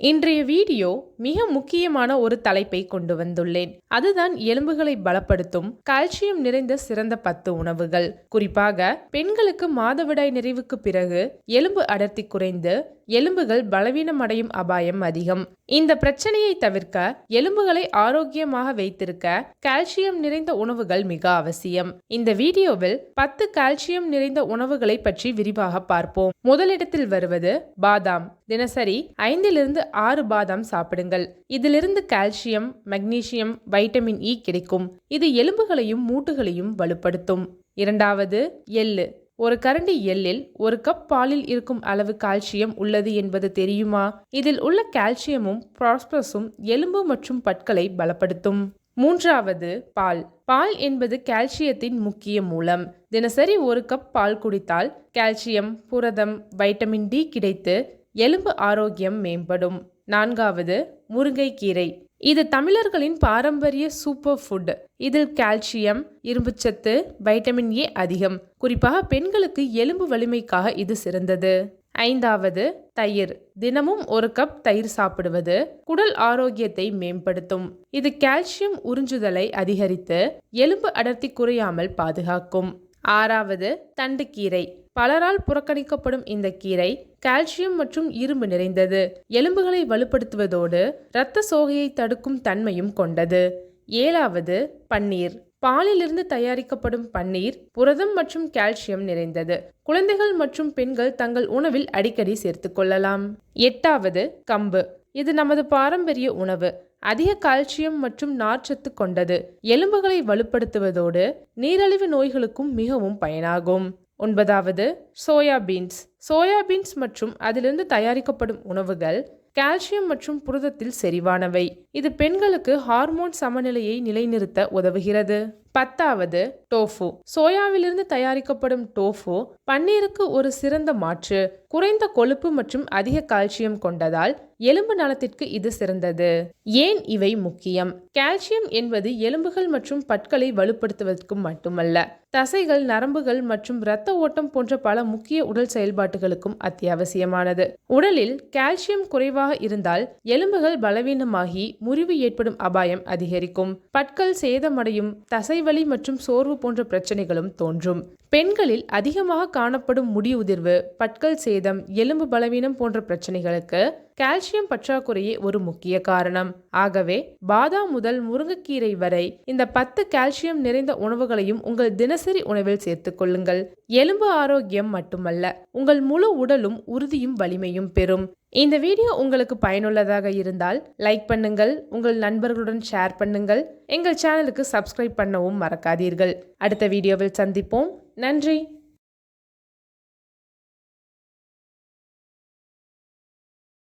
இன்றைய வீடியோ மிக முக்கியமான ஒரு தலைப்பை கொண்டு வந்துள்ளேன். அதுதான் எலும்புகளை பலப்படுத்தும் கால்சியம் நிறைந்த சிறந்த பத்து உணவுகள். குறிப்பாக பெண்களுக்கு மாதவிடாய் நிறைவுக்கு பிறகு எலும்பு அடர்த்தி குறைந்து எலும்புகள் பலவீனமடையும் அபாயம் அதிகம். இந்த பிரச்சனையை தவிர்க்க எலும்புகளை ஆரோக்கியமாக வைத்திருக்க கால்சியம் நிறைந்த உணவுகள் மிக அவசியம். இந்த வீடியோவில் பத்து கால்சியம் நிறைந்த உணவுகளை பற்றி விரிவாக பார்ப்போம். முதலிடத்தில் வருவது பாதாம். தினசரி ஐந்திலிருந்து ஆறு பாதாம் சாப்பிடுங்கள். இதிலிருந்து கால்சியம் மெக்னீசியம் வைட்டமின் இ கிடைக்கும். இது எலும்புகளையும் மூட்டுகளையும் வலுப்படுத்தும். இரண்டாவது எள்ளு. ஒரு கரண்டி எள்ளில் ஒரு கப் பாலில் இருக்கும் அளவு கால்சியம் உள்ளது என்பது தெரியுமா? இதில் உள்ள கால்சியமும் பாஸ்பரஸும் எலும்பு மற்றும் பற்களை பலப்படுத்தும். மூன்றாவது பால். பால் என்பது கால்சியத்தின் முக்கிய மூலம். தினசரி ஒரு கப் பால் குடித்தால் கால்சியம் புரதம் வைட்டமின் டி கிடைத்து எலும்பு ஆரோக்கியம் மேம்படும். நான்காவது முருங்கைக்கீரை. இது தமிழர்களின் பாரம்பரிய சூப்பர் ஃபுட். இதில் கால்சியம் இரும்புச்சத்து வைட்டமின் ஏ அதிகம். குறிப்பாக பெண்களுக்கு எலும்பு வலிமைக்காக இது சிறந்தது. ஐந்தாவது தயிர். தினமும் ஒரு கப் தயிர் சாப்பிடுவது குடல் ஆரோக்கியத்தை மேம்படுத்தும். இது கால்சியம் உறிஞ்சுதலை அதிகரித்து எலும்பு அடர்த்தி குறையாமல் பாதுகாக்கும். ஆறாவது தண்டுக்கீரை பலரால் புறக்கணிக்கப்படும் இந்த கீரை கால்சியம் மற்றும் இரும்பு நிறைந்தது. எலும்புகளை வலுப்படுத்துவதோடு இரத்த சோகையை தடுக்கும் தன்மையும் கொண்டது. ஏழாவது பன்னீர். பாலிலிருந்து தயாரிக்கப்படும் பன்னீர் புரதம் மற்றும் கால்சியம் நிறைந்தது. குழந்தைகள் மற்றும் பெண்கள் தங்கள் உணவில் அடிக்கடி சேர்த்துக்கொள்ளலாம் எட்டாவது கம்பு. இது நமது பாரம்பரிய உணவு. அதிக கால்சியம் மற்றும் நார்ச்சத்து கொண்டது. எலும்புகளை வலுப்படுத்துவதோடு நீரழிவு நோய்களுக்கும் மிகவும் பயனாகும். ஒன்பதாவது சோயா பீன்ஸ். சோயா பீன்ஸ் மற்றும் அதிலிருந்து தயாரிக்கப்படும் உணவுகள் கால்சியம் மற்றும் புரதத்தில் செறிவானவை. இது பெண்களுக்கு ஹார்மோன் சமநிலையை நிலைநிறுத்த உதவுகிறது. பத்தாவது டோஃபு. சோயாவிலிருந்து தயாரிக்கப்படும் டோஃபு பன்னீருக்கு ஒரு சிறந்த மாற்று குறைந்த கொழுப்பு மற்றும் அதிக கால்சியம் கொண்டதால் எலும்பு நலத்திற்கு இது சிறந்தது. ஏன் இவை முக்கியம்? கால்சியம் என்பது எலும்புகள் மற்றும் பற்களை வலுப்படுத்துவதற்கு மட்டுமல்ல தசைகள் நரம்புகள் மற்றும் இரத்த ஓட்டம் போன்ற பல முக்கிய உடல் செயல்பாட்டுகளுக்கும் அத்தியாவசியமானது. உடலில் கால்சியம் குறைவாக இருந்தால் எலும்புகள் பலவீனமாகி முறிவு ஏற்படும் அபாயம் அதிகரிக்கும். பற்கள் சேதமடையும் தசை தசைவலி மற்றும் சோர்வு போன்ற பிரச்சனைகளும் தோன்றும். பெண்களில் அதிகமாக காணப்படும் முடி உதிர்வு பட்கள் சேதம் எலும்பு பலவீனம் போன்ற பிரச்சனைகளுக்கு கால்சியம் பற்றாக்குறையே ஒரு முக்கிய காரணம். ஆகவே பாதாம் முதல் முருங்கைக்கீரை வரை இந்த பத்து கால்சியம் நிறைந்த உணவுகளையும் உங்கள் தினசரி உணவில் சேர்த்துக் கொள்ளுங்கள். எலும்பு ஆரோக்கியம் மட்டுமல்ல உங்கள் முழு உடலும் உறுதியும் வலிமையும் பெறும். இந்த வீடியோ உங்களுக்கு பயனுள்ளதாக இருந்தால் லைக் பண்ணுங்கள் உங்கள் நண்பர்களுடன் ஷேர் பண்ணுங்கள் எங்கள் சேனலுக்கு சப்ஸ்கிரைப் பண்ணவும் மறக்காதீர்கள். அடுத்த வீடியோவில் சந்திப்போம். நன்றி.